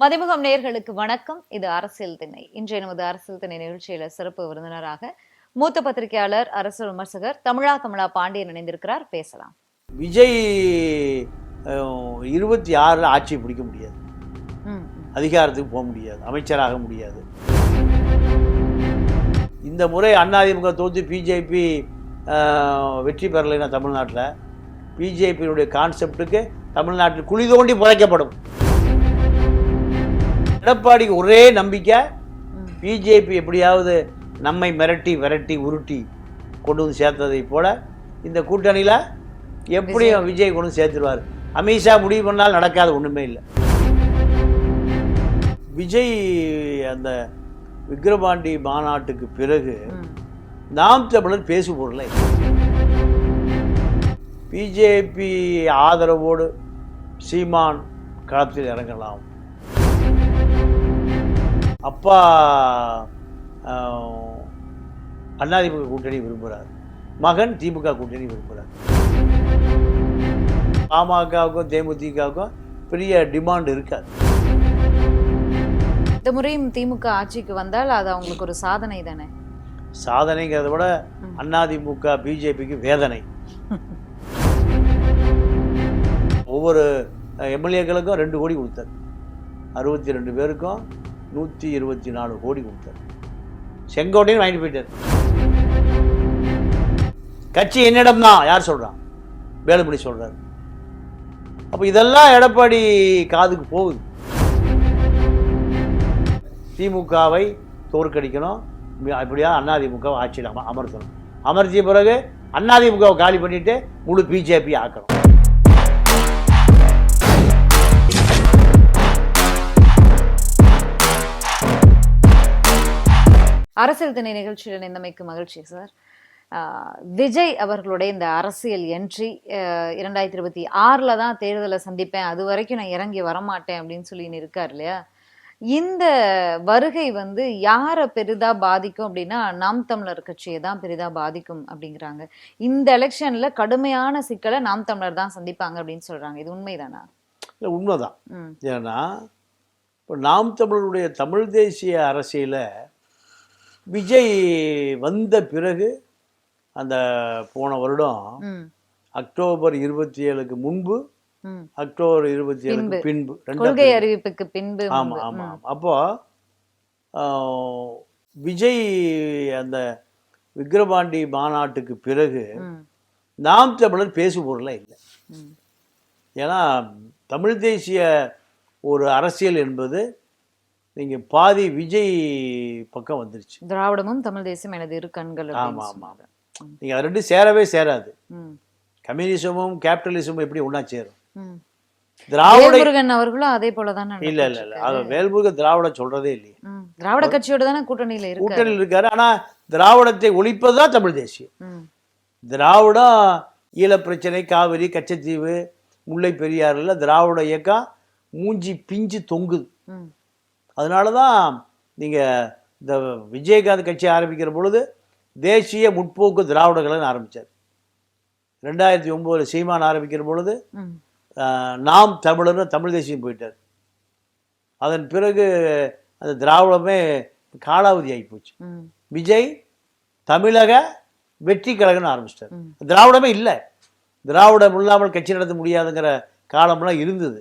மதிமுகம் நேயர்களுக்கு வணக்கம். இது அரசியல் திணை இன்றைய நமது அரசியல் திணை நிகழ்ச்சியில சிறப்பு விருந்தினராக மூத்த பத்திரிகையாளர் அரசு விமர்சகர் தமிழா தமிழா பாண்டியன் இணைந்திருக்கிறார். பேசலாம். விஜய் இருபத்தி ஆறில் ஆட்சி பிடிக்க முடியாது. அதிகாரத்துக்கு போக முடியாது. அமைச்சராக முடியாது. இந்த முறை அதிமுக தோற்று பிஜேபி வெற்றி பெறலைன்னா தமிழ்நாட்டில். பிஜேபியினுடைய கான்செப்டுக்கு தமிழ்நாட்டில் குழி தோண்டி புதைக்கப்படும். எடப்பாடிக்கு ஒரே நம்பிக்கை. பிஜேபி எப்படியாவது நம்மை மிரட்டி விரட்டி உருட்டி கொண்டு வந்து சேர்த்ததை போல இந்த கூட்டணியில் எப்படியும் விஜய் கொண்டு சேர்த்துருவார் அமித்ஷா முடிவு பண்ணால் நடக்காது ஒன்றுமே இல்லை விஜய் அந்த விக்கிரபாண்டி மாநாட்டுக்கு பிறகு. நாம் தமிழர் பேசு பொருளை பிஜேபி ஆதரவோடு சீமான் களத்தில் இறங்கலாம் அப்பா ஆஹ், அதிமுக கூட்டணி விரும்புகிறார் மகன் திமுக கூட்டணி விரும்புகிறார் பாமகவுக்கும் தேமுதிகவுக்கும் பெரிய டிமாண்ட் இருக்காது. இந்த முறையும் திமுக ஆட்சிக்கு வந்தால் அது அவங்களுக்கு ஒரு சாதனை தானே? சாதனைங்கிறத விட அதிமுக பிஜேபிக்கு வேதனை. ஒவ்வொரு எம்எல்ஏக்களுக்கும் ரெண்டு கோடி கொடுத்தார். அறுபத்தி ரெண்டு பேருக்கும் நூற்றி இருபத்தி நாலு கோடி கொடுத்தார். செங்கோட்டையும் வாங்கிட்டு போயிட்டார். கட்சி என்னிடம் தான் யார் சொல்றான் வேலுமணி சொல்றாரு. அப்போ இதெல்லாம் எடப்பாடி காதுக்கு போகுது. திமுகவை தோற்கடிக்கணும். அப்படியா அதிமுக ஆட்சியில் அமர்த்தணும். அமர்த்திய பிறகு அதிமுகவை காலி பண்ணிட்டு முழு பிஜேபி ஆக்கணும். அரசியல் திணை நிகழ்ச்சியில் இணைந்தமைக்கு மகிழ்ச்சி சார் விஜய் அவர்களுடைய இந்த அரசியல் என்ட்ரி இரண்டாயிரத்தி இருபத்தி ஆறுல தான் தேர்தலை சந்திப்பேன். அது வரைக்கும் நான் இறங்கி வரமாட்டேன் அப்படின்னு சொல்லி இருக்கார் இல்லையா? இந்த வருகை வந்து யாரை பெரிதா பாதிக்கும் அப்படின்னா நாம் தமிழர் கட்சியை தான் பெரிதா பாதிக்கும் அப்படிங்கிறாங்க. இந்த எலெக்ஷன்ல கடுமையான சிக்கலை நாம் தமிழர் தான் சந்திப்பாங்க அப்படின்னு சொல்றாங்க. இது உண்மைதானா? இல்லை உண்மைதான். ஏன்னா இப்போ நாம் தமிழருடைய தமிழ் தேசிய அரசியல விஜய் வந்த பிறகு அந்த போன வருடம் அக்டோபர் இருபத்தி ஏழுக்கு முன்பு அக்டோபர் இருபத்தி ஏழுக்கு பின்பு. கொள்கை அறிவிப்புக்கு பின்பு ஆமா. ஆமா. அப்போ விஜய் அந்த விக்கிரபாண்டி மாநாட்டுக்கு பிறகு நாம் தமிழர் பேசு பொருளே இல்லை. ஏன்னா தமிழ் தேசிய ஒரு அரசியல் என்பது நீங்க பாதி விஜய் பக்கம் வந்துருச்சு. திராவிடமும் தமிழ் தேசம் எனது இரு கண்கள் அப்படின்னு ஆமா, ஆமா. சொன்னாங்க. நீங்க அது ரெண்டும் சேரவே சேராது. கம்யூனிசமும் கேபிட்டலிசமும் எப்படி ஒண்ணா சேரும். திராவிட வேல்முருகன் அவர்களும் அதே போலதான் இல்ல இல்ல இல்ல. அது வேல்முருக திராவிட சொல்றதே இல்லையே. திராவிட கட்சியோட தானே கூட்டணியில இருக்கு கூட்டணியில் இருக்காரு. ஆனா திராவிடத்தை ஒழிப்பதுதான் தமிழ் தேசியம். திராவிடம் ஈழப் பிரச்சனை காவிரி கச்சத்தீவு முல்லை பெரியாறுல திராவிட இயக்கம் மூஞ்சி பிஞ்சு தொங்குது. அதனால தான் நீங்கள் இந்த விஜயகாந்த் கட்சி ஆரம்பிக்கிற பொழுது தேசிய முற்போக்கு திராவிட கழகம் ஆரம்பித்தார் ரெண்டாயிரத்தி ஒம்போதில் சீமான் ஆரம்பிக்கிற பொழுது நாம் தமிழர்னு தமிழ் தேசியம் போயிட்டார். அதன் பிறகு அந்த திராவிடமே காலாவதி ஆகி போச்சு. விஜய் தமிழக வெற்றி கழகம்னு ஆரம்பிச்சிட்டார். திராவிடமே இல்லை. திராவிடம் இல்லாமல் கட்சி நடத்த முடியாதுங்கிற காலம்லாம் இருந்தது.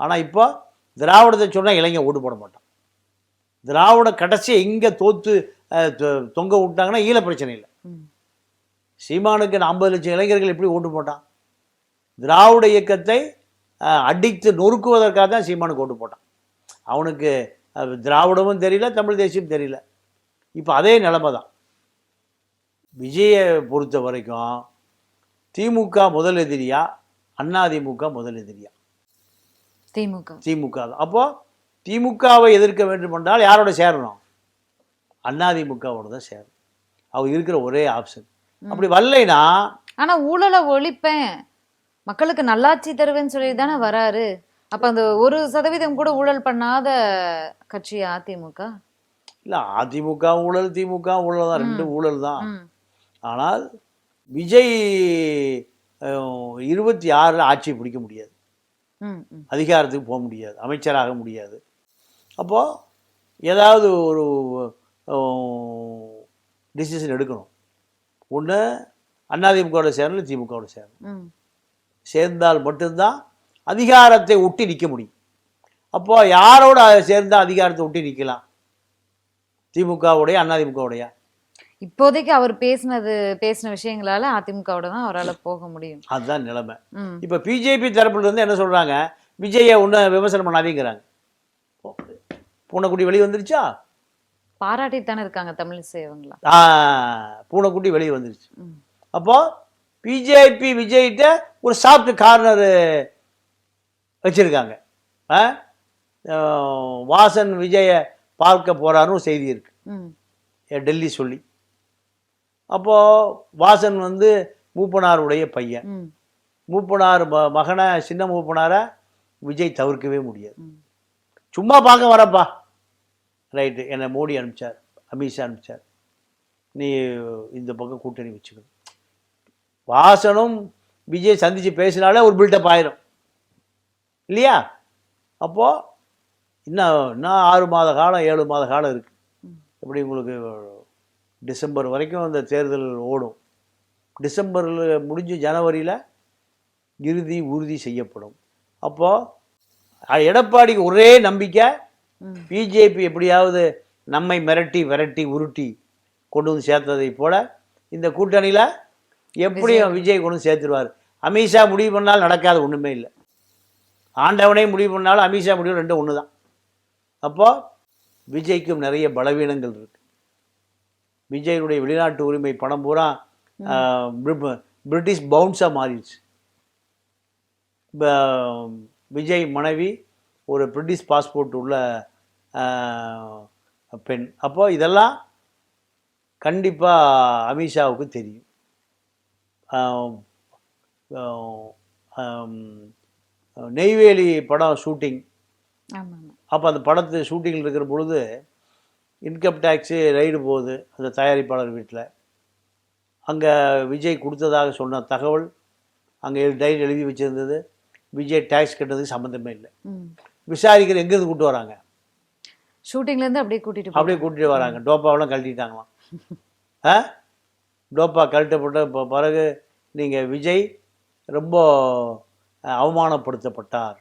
ஆனால் இப்போ திராவிடத்தை சொன்னால் இளைஞன் ஓட்டு போட மாட்டான். திராவிட கடைசியை எங்கே தோத்து தொங்க விட்டாங்கன்னா ஈழ பிரச்சனை இல்லை. சீமானுக்கு ஐம்பது லட்சம் இளைஞர்கள் எப்படி ஓட்டு போட்டான்? திராவிட இயக்கத்தை அடித்து நொறுக்குவதற்காக தான் சீமானுக்கு ஓட்டு போட்டான். அவனுக்கு திராவிடமும் தெரியல தமிழ் தேசியம் தெரியல. இப்போ அதே நிலைமை தான். விஜயை பொறுத்த வரைக்கும் திமுக முதல் எதிரியா? அதிமுக முதல் எதிரியா? திமுக. திமுக தான். அப்போ திமுகவை எதிர்க்க வேண்டும் என்றால் யாரோட சேரணும்? அதிமுகவோட தான் சேரணும். அவங்க இருக்கிற ஒரே ஆப்ஷன் அப்படி வரலைன்னா ஆனா ஊழலை ஒழிப்பேன். மக்களுக்கு நல்லாட்சி தருவேன்னு சொல்லி தானே வராரு. அப்ப அந்த ஒரு சதவீதம் கூட ஊழல் பண்ணாத கட்சி அதிமுக? இல்லை அதிமுக ஊழல் திமுக ஊழல் தான். ரெண்டு ஊழல் தான். ஆனால் விஜய் இருபத்தி ஆறில் ஆட்சி பிடிக்க முடியாது. அதிகாரத்துக்கு போக முடியாது. அமைச்சராக முடியாது. அப்போது ஏதாவது ஒரு டிசிஷன் எடுக்கணும். ஒன்று அதிமுகவோட சேரணும் திமுகவோட சேரணும். சேர்ந்தால் மட்டும்தான் அதிகாரத்தை ஒட்டி நிற்க முடியும். அப்போ யாரோட சேர்ந்தா அதிகாரத்தை ஒட்டி நிற்கலாம் திமுகவுடைய அதிமுகவுடைய இப்போதைக்கு அவர் பேசினது பேசின விஷயங்களால அதிமுகவோட தான் அவரால போக முடியும். அதுதான் நிலைமை. இப்போ பிஜேபி தரப்புல இருந்து என்ன சொல்றாங்க? விஜயை ஒன்றும் விமர்சனம் பண்ணாதீங்கிறாங்க. பூனைக்குட்டி வெளியே வந்துருச்சா? பாராட்டித்தானே இருக்காங்க தமிழிசை இவங்களா ஆ, பூனைக்குட்டி வெளியே வந்துருச்சு. அப்போ பிஜேபி விஜய்கிட்ட ஒரு சாஃப்ட் கார்னர் வச்சிருக்காங்க. வாசன் விஜயை பார்க்க போறாருன்னு ஒரு செய்தி இருக்கு. ம். எ- டெல்லி சொல்லி. அப்போ வாசன் வந்து மூப்பனாருடைய பையன். மூப்பனார் ம- மகனை சின்ன மூப்பனாரை விஜய் தவிர்க்கவே முடியாது. சும்மா பார்க்க வரப்பா. ரைட்டு என்னை மோடி அனுப்பிச்சார் அமித்ஷா அனுப்பிச்சார். நீ இந்த பக்கம் கூட்டணி வச்சுக்கணும். வாசனும் விஜய் சந்தித்து பேசினாலே ஒரு பில்டப் ஆயிரும். இல்லையா? அப்போது இன்னும் இன்னும் ஆறு மாத காலம் ஏழு மாத காலம் இருக்குது எப்படி உங்களுக்கு டிசம்பர் வரைக்கும் அந்த தேர்தல் ஓடும். டிசம்பரில் முடிஞ்சு ஜனவரியில் இறுதி உறுதி செய்யப்படும். அப்போது எடப்பாடிக்கு ஒரே நம்பிக்கை பிஜேபி எப்படியாவது நம்மை மிரட்டி விரட்டி உருட்டி கொண்டு வந்து சேர்த்ததை போல இந்த கூட்டணியில் எப்படியும் விஜய். கொண்டு வந்து சேர்த்துருவார். அமித்ஷா முடிவு பண்ணால் நடக்காத ஒன்றுமே இல்லை. ஆண்டவனே முடிவு பண்ணாலும் அமித்ஷா முடிவு ரெண்டும் ஒன்று தான் அப்போ விஜய்க்கும் நிறைய பலவீனங்கள் இருக்கு. விஜயனுடைய வெளிநாட்டு உரிமை பணம் பூரா பிரிட்டிஷ் பவுன்ஸாக மாறிடுச்சு. ப- விஜய் மனைவி ஒரு பிரிட்டிஷ் பாஸ்போர்ட் உள்ள பெண். அப்போ இதெல்லாம் கண்டிப்பாக அமித்ஷாவுக்கு தெரியும். நெய்வேலி படம் ஷூட்டிங். அப்போ அந்த படத்து ஷூட்டிங்கில் இருக்கிற பொழுது இன்கம் டேக்ஸு ரைடு போகுது அந்த தயாரிப்பாளர் வீட்டில். அங்கே விஜய் கொடுத்ததாக சொன்ன தகவல் அங்கே டைரி எழுதி வச்சிருந்தது. விஜய் டேக்ஸ் கட்டுறதுக்கு சம்மந்தமே இல்லை. விசாரிக்கிற எங்கேருந்து கூட்டு வராங்க? ஷூட்டிங்ல இருந்து அப்படியே கூட்டிட்டு போ அப்படியே கூட்டிட்டு வராங்க. டோப்பாவெல்லாம் கழட்டிட்டாங்களாம். ஆ? டோப்பா கழட்டப்பட்ட பிறகு நீங்கள் விஜய் ரொம்ப அவமானப்படுத்தப்பட்டார்.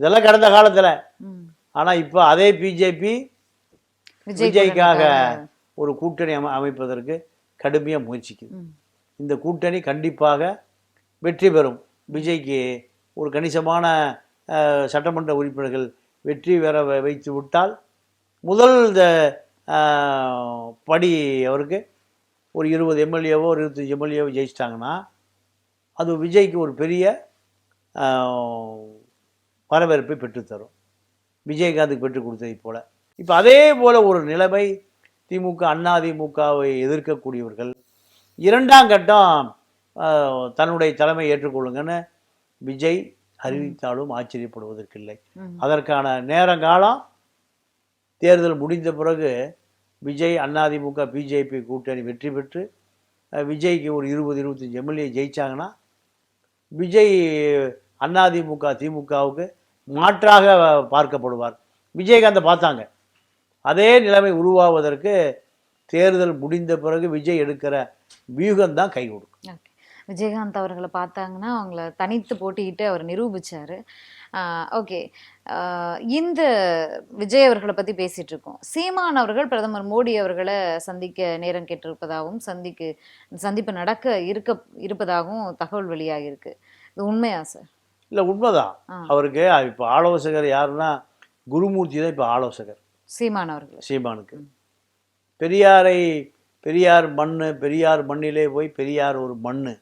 இதெல்லாம் கடந்த காலத்தில். ஆனால் இப்போ அதே பிஜேபி விஜய் விஜய்க்காக. ஒரு கூட்டணி அமை அமைப்பதற்கு கடுமையாக முயற்சிக்குது. இந்த கூட்டணி கண்டிப்பாக வெற்றி பெறும். விஜய்க்கு ஒரு கணிசமான சட்டமன்ற உறுப்பினர்கள் வெற்றி பெற வைத்து விட்டால் முதல் இந்த படி அவருக்கு ஒரு இருபது எம்எல்ஏவோ ஒரு இருபத்தஞ்சி எம்எல்ஏவோ ஜெயிச்சிட்டாங்கன்னா அது விஜய்க்கு ஒரு பெரிய வரவேற்பை பெற்றுத்தரும். விஜயகாந்துக்கு பெற்றுக் கொடுத்ததை போல். இப்போ அதே போல் ஒரு நிலைமை திமுக அண்ணா திமுகவை எதிர்க்கக்கூடியவர்கள் இரண்டாம் கட்டம் தன்னுடைய தலைமை ஏற்றுக்கொள்ளுங்கன்னு விஜய் அறிவித்தாலும் ஆச்சரியப்படுவதற்கில்லை. அதற்கான நேரங்காலம் தேர்தல் முடிந்த பிறகு விஜய் அதிமுக பிஜேபி கூட்டணி வெற்றி பெற்று விஜய்க்கு ஒரு இருபது இருபத்தஞ்சி எம்எல்ஏ ஜெயிச்சாங்கன்னா விஜய் அதிமுக திமுகவுக்கு மாற்றாக பார்க்கப்படுவார். விஜயகாந்தை பார்த்தாங்க. அதே நிலைமை உருவாவதற்கு தேர்தல் முடிந்த பிறகு விஜய் எடுக்கிற வியூகம் தான் கை கொடுக்கும். விஜயகாந்த் அவர்களை பார்த்தாங்கன்னா அவங்கள தனித்து போட்டிக்கிட்டு அவர் நிரூபிச்சாரு. ஓகே. இந்த விஜய் அவர்களை பத்தி பேசிட்டு இருக்கோம். சீமான் அவர்கள் பிரதமர் மோடி அவர்களை சந்திக்க நேரம் கேட்டிருப்பதாகவும் சந்திக்கு சந்திப்பு நடக்க இருக்க இருப்பதாகவும் தகவல் வெளியாகி இருக்கு இது உண்மையா சார்? இல்லை உண்மைதான். அவருக்கு இப்போ ஆலோசகர் யாருன்னா குருமூர்த்தி தான் இப்போ ஆலோசகர். சீமான் அவர்கள். சீமானுக்கு. பெரியாரை பெரியார் மண்ணு பெரியார் மண்ணிலே போய் பெரியார் ஒரு மண்ணு.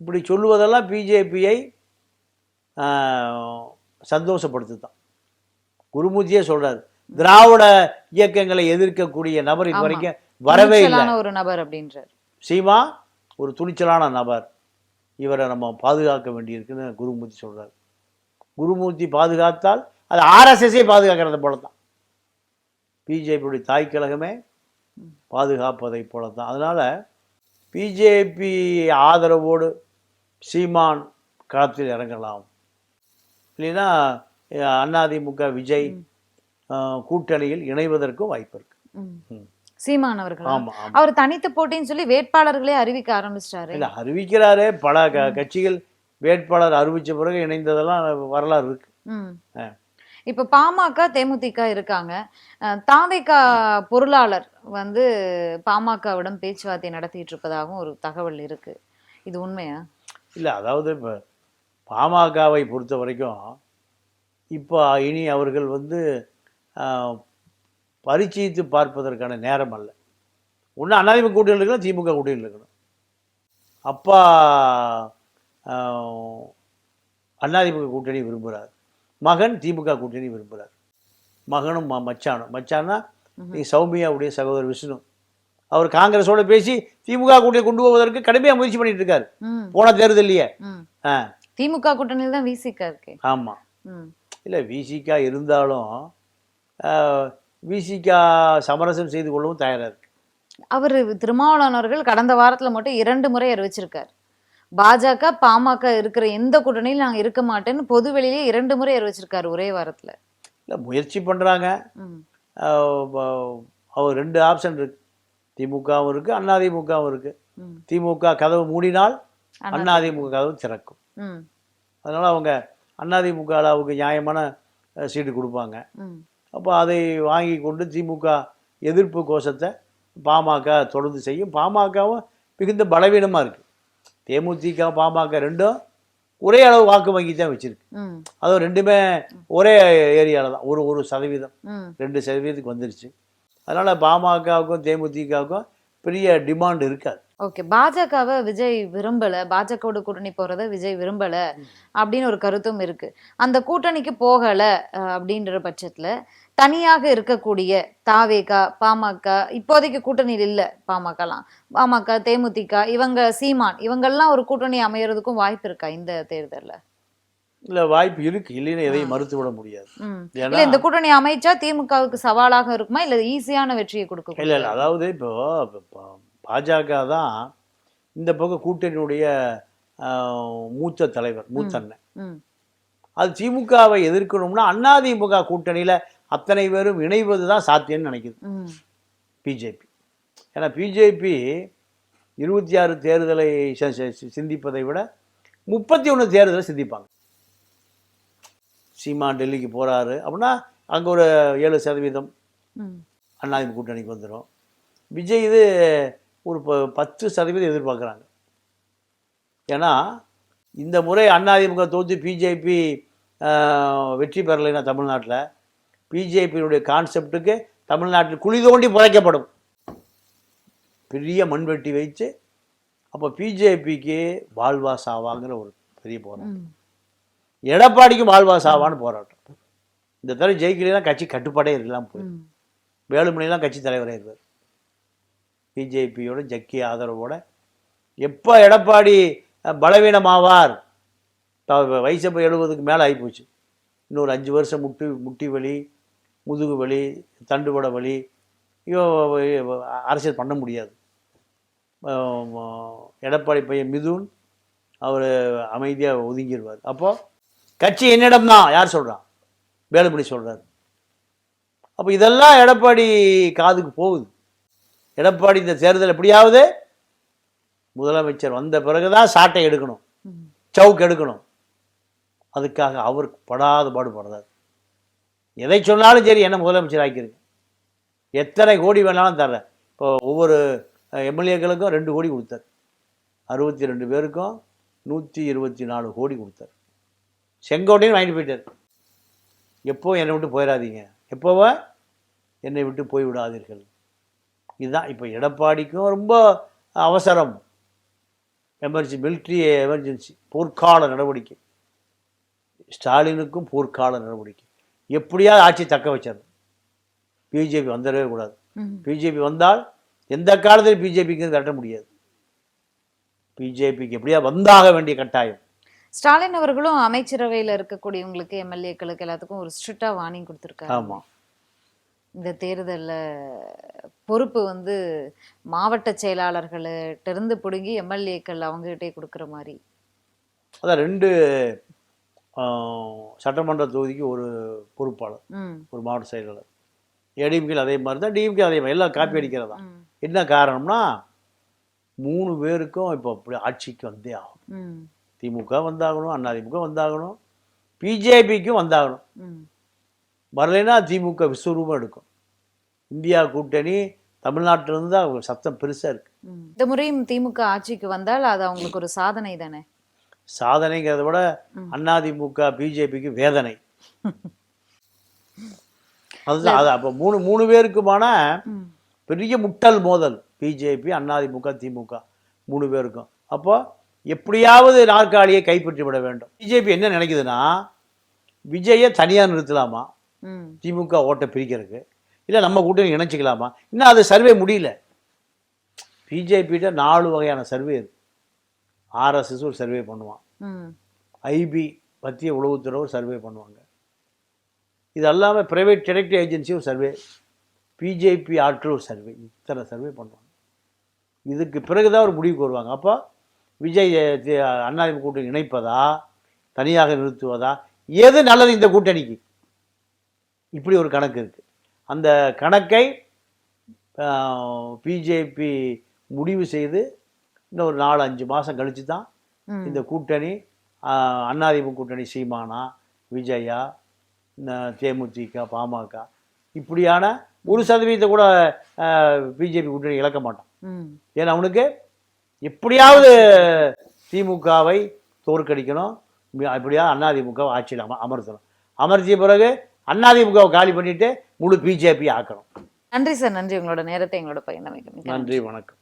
இப்படி சொல்லுவதெல்லாம் பிஜேபியை சந்தோஷப்படுத்துதான். குருமூர்த்தியே சொல்றாரு திராவிட இயக்கங்களை எதிர்க்கக்கூடிய நபர் இது. வரைக்கும் வரவே இல்லை. ஒரு நபர் அப்படின்றார். சீமா ஒரு துணிச்சலான நபர். இவரை நம்ம பாதுகாக்க வேண்டியிருக்குன்னு குருமூர்த்தி சொல்றாரு. குருமூர்த்தி பாதுகாத்தால் அது ஆர்எஸ்எஸ்ஸே பாதுகாக்கிறது போல தான் பிஜேபியுடைய தாய் கழகமே பாதுகாப்பதை போல தான் அதனால் பிஜேபி ஆதரவோடு சீமான் களத்தில் இறங்கலாம். இல்லைன்னா அஹ், அதிமுக விஜய் கூட்டணியில் இணைவதற்கும் வாய்ப்பு இருக்கு. சீமான் அவர்கள்? அவர் தனித்து போட்டின்னு சொல்லி வேட்பாளர்களே அறிவிக்க ஆரம்பிச்சிட்டாரு. இல்ல அறிவிக்கிறாரே பல க- கட்சிகள் வேட்பாளர் அறிவிச்ச பிறகு இணைந்ததெல்லாம் வரலாறு இருக்கு. இப்ப பாமக தேமுதிக இருக்காங்க. தாவேகா பொருளாளர் வந்து பாமகவிடம் பேச்சுவார்த்தை நடத்திட்டு இருப்பதாகவும் ஒரு தகவல் இருக்கு. இது உண்மையா? இல்ல அதாவது இப்போ பாமகவை பொறுத்த வரைக்கும் இப்போ இனி அவர்கள் வந்து பரிச்சயித்து பார்ப்பதற்கான நேரம் அல்ல. ஒன்று அதிமுக கூட்டணியில் இருக்கணும் திமுக கூட்டணியில் இருக்கணும். அப்பா ஆஹ், அதிமுக கூட்டணி விரும்புகிறார் மகன் திமுக கூட்டணி விரும்புகிறார் மகனும் மச்சானும். மச்சான்னா நீ சௌமியாவுடைய சகோதரர் விஷ்ணு. அவர் காங்கிரஸோட பேசி திமுக கூட்டணி கொண்டு போவதற்கு கடுமையாக முயற்சி பண்ணிட்டு இருக்காரு. போன தேர்தலையே திமுக கூட்டணியில் தான் விசிக இருக்கு. ஆமாம் ம், இல்லை விசிகா இருந்தாலும் விசிகா சமரசம் செய்து கொள்ளவும் தயாராக இருக்கு. அவர் திருமாவளவன் அவர்கள் கடந்த வாரத்துல மட்டும் இரண்டு முறை அறிவிச்சிருக்காரு. பாஜக பாமக இருக்கிற எந்த கூட்டணியிலும் நாங்க இருக்க மாட்டேன்னு பொது வெளியிலே இரண்டு முறை அறிவிச்சிருக்காரு ஒரே வாரத்துல. இல்லை முயற்சி பண்ணுறாங்க அவர் ரெண்டு ஆப்ஷன் இருக்கு. திமுகவும் இருக்கு அதிமுகவும் இருக்கு. ம், திமுக கதவு மூடினால் அதிமுக கதவு திறக்கும். ம், அதனால் அவங்க அதிமுக அவங்க நியாயமான சீட்டு கொடுப்பாங்க. அப்போ அதை வாங்கி கொண்டு திமுக எதிர்ப்பு கோஷத்தை பாமக தொடர்ந்து செய்யும். பாமகவும் மிகுந்த பலவீனமாக இருக்குது தேமுதிக பாமக ரெண்டும் ஒரே அளவு வாக்கு வங்கி தான் வச்சிருக்கு. அதுவும் ரெண்டுமே ஒரே ஏரியாவில் தான். ஒரு ஒரு சதவீதம். ரெண்டு சதவீதத்துக்கு வந்துருச்சு. அதனால் பாமகவுக்கும் தேமுதிகவுக்கும் பெரிய டிமாண்ட் இருக்காது. ஓகே பாஜகவை விஜய் விரும்பல பாஜகவோட கூட்டணி போறத விஜய் விரும்பல அப்படின்னு ஒரு கருத்தும் இருக்கு. அந்த கூட்டணிக்கு போகல அப்படின்ற பட்சத்துல தனியாக இருக்கக்கூடிய தாவேகா பாமக இப்போதைக்கு கூட்டணியில் இல்ல பாமகலாம். பாமக தேமுதிக இவங்க சீமான் இவங்கெல்லாம் ஒரு கூட்டணி அமையறதுக்கும் வாய்ப்பு இருக்கா இந்த தேர்தல்ல? இல்லை வாய்ப்பு இருக்குது இல்லைன்னு எதையும் மறுத்து விட முடியாது. ஏன்னா இந்த கூட்டணி அமைச்சா திமுகவுக்கு சவாலாக இருக்குமா? இல்ல ஈஸியான வெற்றியை கொடுக்க இல்லை இல்லை. அதாவது இப்போ பாஜக தான் இந்த பக்கம் கூட்டணியுடைய மூத்த தலைவர் மூத்த அண்ணன். ம். அது திமுகவை எதிர்க்கணும்னா அதிமுக கூட்டணியில் அத்தனை பேரும் இணைவது தான் சாத்தியம்னு நினைக்குது. பிஜேபி. ஏன்னா பிஜேபி இருபத்தி ஆறு தேர்தலை சிந்திப்பதை விட முப்பத்தி ஒன்று தேர்தலை சிந்திப்பாங்க. சீமான் டெல்லிக்கு போகிறாரு அப்படின்னா அங்கே ஒரு ஏழு சதவீதம் ம். அதிமுக கூட்டணிக்கு வந்துடும் விஜய் இது ஒரு ப பத்து சதவீதம் எதிர்பார்க்குறாங்க. ஏன்னா இந்த முறை அதிமுக தோற்று பிஜேபி வெற்றி பெறலைன்னா தமிழ்நாட்டில் பிஜேபியினுடைய கான்செப்டுக்கு தமிழ்நாட்டில் குழி தோண்டி புதைக்கப்படும். பெரிய மண்வெட்டி வைத்து அப்போ பிஜேபிக்கு வாழ்வா சாவாங்கிற ஒரு பெரிய போராட்டம். எடப்பாடிக்கும் வாழ்வா சாவான்னு போராட்டம். இந்த தடவை ஜெயிக்கலாம் கட்சி கட்டுப்பாடே இருக்கலாம் போய் ம். வேலுமணிலாம் கட்சி தலைவராக இருப்பார் பிஜேபியோட ஜக்கி ஆதரவோட எப்போ எடப்பாடி பலவீனமாவார்? வயசு இப்போ எழுபதுக்கு மேலே ஆகிப்போச்சு இன்னொரு அஞ்சு வருஷம் முட்டி முட்டி வலி முதுகு வலி தண்டுவட வலி அரசியல் பண்ண முடியாது. எடப்பாடி பையன் மிதுன் அவர் அமைதியாக ஒதுங்கிடுவார் அப்போது கட்சி என்னிடம் தான் யார் சொல்கிறான் வேலுமணி சொல்கிறார் அப்போ இதெல்லாம் எடப்பாடி காதுக்கு போகுது. எடப்பாடி இந்த தேர்தல் எப்படியாவது முதலமைச்சர் வந்த பிறகுதான் சாட்டை எடுக்கணும். சவுக்கு எடுக்கணும். அதுக்காக அவர் படாத பாடுபடுறார். எதை சொன்னாலும் சரி என்ன முதலமைச்சர் ஆக்கிருங்க எத்தனை கோடி வேணாலும் தர்றேன் இப்போ ஒவ்வொரு எம்எல்ஏக்களுக்கும் ரெண்டு கோடி கொடுத்தார். அறுபத்தி ரெண்டு பேருக்கும் நூற்றி இருபத்தி நாலு கோடி கொடுத்தார். செங்கோட்டையும் வாங்கிட்டு போயிட்டார். எப்போ என்னை விட்டு போயிடாதீங்க எப்போவோ? என்னை விட்டு போய் விடாதீர்கள். இதுதான் இப்போ எடப்பாடிக்கும் ரொம்ப அவசரம். எமர்ஜென்சி மிலிட்ரி எமர்ஜென்சி போர்க்கால நடவடிக்கை. ஸ்டாலினுக்கும் போர்க்கால நடவடிக்கை. எப்படியாவது ஆட்சி தக்க வச்சிடணும் பிஜேபி வந்துடவே கூடாது. பிஜேபி வந்தால் எந்த காலத்திலும் பிஜேபிக்கு கட்ட முடியாது. பிஜேபிக்கு எப்படியா வந்தாக வேண்டிய கட்டாயம். ஸ்டாலின் அவர்களும் அமைச்சரவையில இருக்கக்கூடியவங்களுக்கு எம்எல்ஏக்களுக்கு எல்லாத்துக்கும் ஒரு ஸ்ட்ரிக்டா வார்னிங் கொடுத்துருக்காரு. ஆமாம் இந்த தேர்தல்ல பொறுப்பு வந்து மாவட்ட செயலாளர்கள்ட்ட இருந்து பிடுங்கி எம்எல்ஏக்கள் அவங்ககிட்டே கொடுக்குற மாதிரி அதான் ரெண்டு சட்டமன்ற தொகுதிக்கு ஒரு பொறுப்பாளர் ஒரு மாவட்ட செயலாளர். ஏடிஎம்கேல அதே மாதிரி தான் டிஎம்கே அதே மாதிரி எல்லாம் காப்பி அடிக்கிறதா? என்ன காரணம்னா மூணு பேருக்கும் இப்போ அப்படி ஆட்சிக்கு வந்தே ஆகும் திமுக வந்தாகணும் அதிமுக வந்தாகணும் பிஜேபிக்கும் வந்தாகணும். வரலைன்னா திமுக விஸ்வரூபம் எடுக்கும். இந்தியா கூட்டணி தமிழ்நாட்டிலிருந்து தான் அவங்க சத்தம் பெருசாக இருக்குது ம். இந்த முறையும் திமுக ஆட்சிக்கு வந்தால் அது அவங்களுக்கு ஒரு சாதனை தானே? சாதனைங்கிறத விட. அதிமுக பிஜேபிக்கு வேதனை. அதுதான் அது அப்போ மூணு மூணு பேருக்குமான பெரிய முட்டல் மோதல். பிஜேபி அதிமுக திமுக. மூணு பேருக்கும். அப்போ எப்படியாவது நாற்காலியை கைப்பற்றி விட வேண்டும். பிஜேபி என்ன நினைக்குதுன்னா விஜயை தனியாக நிறுத்தலாமா? திமுக ஓட்டை பிரிக்கிறதுக்கு. இல்லை நம்ம கூட்டணி இணைச்சிக்கலாமா? இன்னும் அது சர்வே முடியல. பிஜேபிகிட்ட நாலு வகையான சர்வே இருக்கு. ஆர்எஸ்எஸ் ஒரு சர்வே பண்ணுவான். ஐபி மத்திய உளவுத்துறை ஒரு சர்வே பண்ணுவாங்க. இது அல்லாமல் ப்ரைவேட் டிடெக்டிவ் ஏஜென்சி ஒரு சர்வே பிஜேபி ஆட்கள் ஒரு சர்வே. இத்தனை சர்வே பண்ணுவாங்க. இதுக்கு பிறகுதான் ஒரு முடிவுக்கு வருவாங்க. அப்போ விஜய் அண்ணாதிமுக கூட்டணி இணைப்பதா? தனியாக நிறுத்துவதா? எது நல்லது இந்த கூட்டணிக்கு? இப்படி ஒரு கணக்கு இருக்குது அந்த கணக்கை பிஜேபி முடிவு செய்து இன்னும் ஒரு நாலு அஞ்சு மாதம் கழித்து தான் இந்த கூட்டணி அண்ணாதிமுக கூட்டணி சீமானா விஜயா தேமுதிக பாமக இப்படியான ஒரு சதவீதத்தை கூட பிஜேபி கூட்டணி இழக்க மாட்டான். ம். ஏன்னா அவனுக்கு எப்படியாவது திமுகவை தோற்கடிக்கணும். மி- எப்படியா அதிமுக ஆட்சியில் அம அமர்த்தணும். அமர்த்திய பிறகு அதிமுகவை காலி பண்ணிட்டு முழு பிஜேபி ஆக்கணும். நன்றி சார். நன்றி. உங்களோட நேரத்தை எங்களோட பகிர்ந்தமைக்கு மிக்க நன்றி. வணக்கம்.